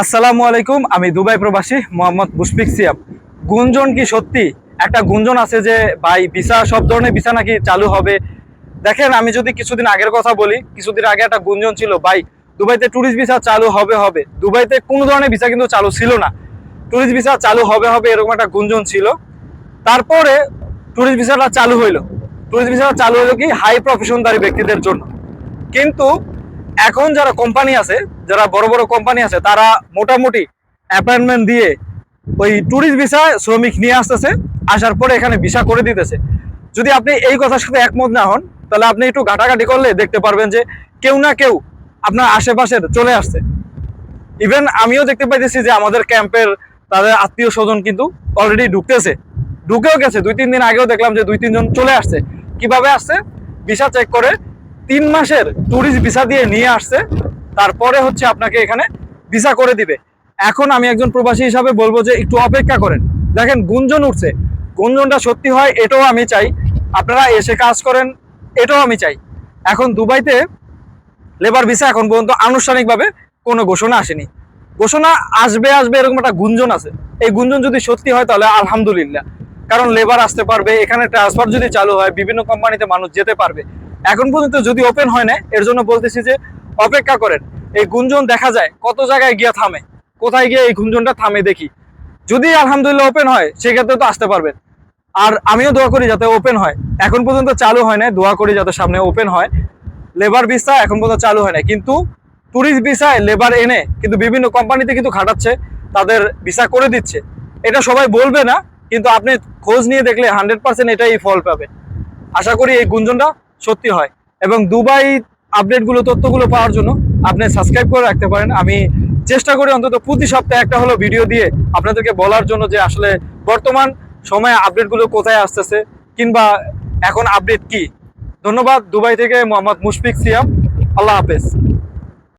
আসসালামু আলাইকুম, আমি দুবাই প্রবাসী মোহাম্মদ মুশফিক সিয়াব গুঞ্জন কি সত্যি? একটা গুঞ্জন আছে যে, ভাই, ভিসা, সব ধরনের ভিসা নাকি চালু হবে। দেখেন, আমি যদি কিছুদিন আগের কথা বলি, কিছুদিন আগে একটা গুঞ্জন ছিল, ভাই, দুবাইতে ট্যুরিস্ট ভিসা চালু হবে হবে। দুবাইতে কোনো ধরনের ভিসা কিন্তু চালু ছিল না। ট্যুরিস্ট ভিসা চালু হবে হবে এরকম একটা গুঞ্জন ছিল। তারপরে ট্যুরিস্ট ভিসাটা চালু হইল। ট্যুরিস্ট ভিসাটা চালু হলো কি? হাই প্রফেশনদারি ব্যক্তিদের জন্য। কিন্তু এখন যারা কোম্পানি আছে যারা বড় বড় কোম্পানি আছে, তারা মোটামুটি অ্যাপয়েন্টমেন্ট দিয়ে ওই ট্যুরিস্ট ভিসা শ্রমিক নিয়ে আসতেছে, আসার পরে এখানে ভিসা করে দিতেছে। যদি আপনি এই কথার সাথে একমত না হন, তাহলে আপনি একটু ঘাটাঘাটি করলে দেখতে পারবেন যে কেউ না কেউ আপনার আশেপাশের চলে আসছে। ইভেন আমিও দেখতে পাইতেছি যে আমাদের ক্যাম্পের তাদের আত্মীয় স্বজন কিন্তু অলরেডি ঢুকতেছে। ঢুকেও গেছে, দুই তিন দিন আগেও দেখলাম যে দুই তিনজন চলে আসছে। কীভাবে আসছে? ভিসা চেক করে তিন মাসের ট্যুরিস্ট ভিসা দিয়ে নিয়ে আসছে। তারপরে হচ্ছে আপনাকে এখানে ভিসা করে দিবে। এখন আমি একজন প্রবাসী হিসাবে বলব যে একটু অপেক্ষা করেন। দেখেন, গুঞ্জন উঠছে। গুঞ্জনটা সত্যি হয়, এটাও আমি চাই। আপনারা এসে কাজ করেন, এটাও আমি চাই। এখন দুবাইতে লেবার ভিসা এখন পর্যন্ত আনুষ্ঠানিকভাবে কোনো ঘোষণা আসেনি। ঘোষণা আসবে আসবে এরকম একটা গুঞ্জন আছে। এই গুঞ্জন যদি সত্যি হয় তাহলে আলহামদুলিল্লাহ। কারণ লেবার আসতে পারবে, এখানে ট্রান্সফার যদি চালু হয়, বিভিন্ন কোম্পানিতে মানুষ যেতে পারবে। এখন পর্যন্ত যদি ওপেন হয় না এর জন্য বলতেছি যে অপেক্ষা করেন। এই গুঞ্জন দেখা যায় কত জায়গায় গিয়ে থামে, কোথায় গিয়ে এই গুঞ্জনটা থামে দেখি। যদি আলহামদুলিল্লাহ ওপেন হয়, সেক্ষেত্রে তো আসতে পারবেন। আর আমিও দোয়া করি যাতে ওপেন হয়। এখন পর্যন্ত চালু হয় না দোয়া করি যাতে সামনে ওপেন হয়। লেবার ভিসা এখন পর্যন্ত চালু হয় না কিন্তু ট্যুরিস্ট ভিসায় লেবার এনে কিন্তু বিভিন্ন কোম্পানিতে কিন্তু খাটাচ্ছে, তাদের ভিসা করে দিচ্ছে। এটা সবাই বলবে না, কিন্তু আপনি খোঁজ নিয়ে দেখলে হান্ড্রেড পার্সেন্ট এটাই ফল পাবে। আশা করি এই গুঞ্জনটা সত্যি হয়। এবং দুবাই আপডেটগুলো তথ্যগুলো পাওয়ার জন্য আপনি সাবস্ক্রাইব করে রাখতে পারেন। আমি চেষ্টা করি অন্তত প্রতি সপ্তাহে একটা হলো ভিডিও দিয়ে আপনাদেরকে বলার জন্য যে আসলে বর্তমান সময়ে আপডেটগুলো কোথায় আসতেছে, কিংবা এখন আপডেট কি। ধন্যবাদ, দুবাই থেকে মোহাম্মদ মুশফিক সিয়াম। আল্লাহ হাফেজ।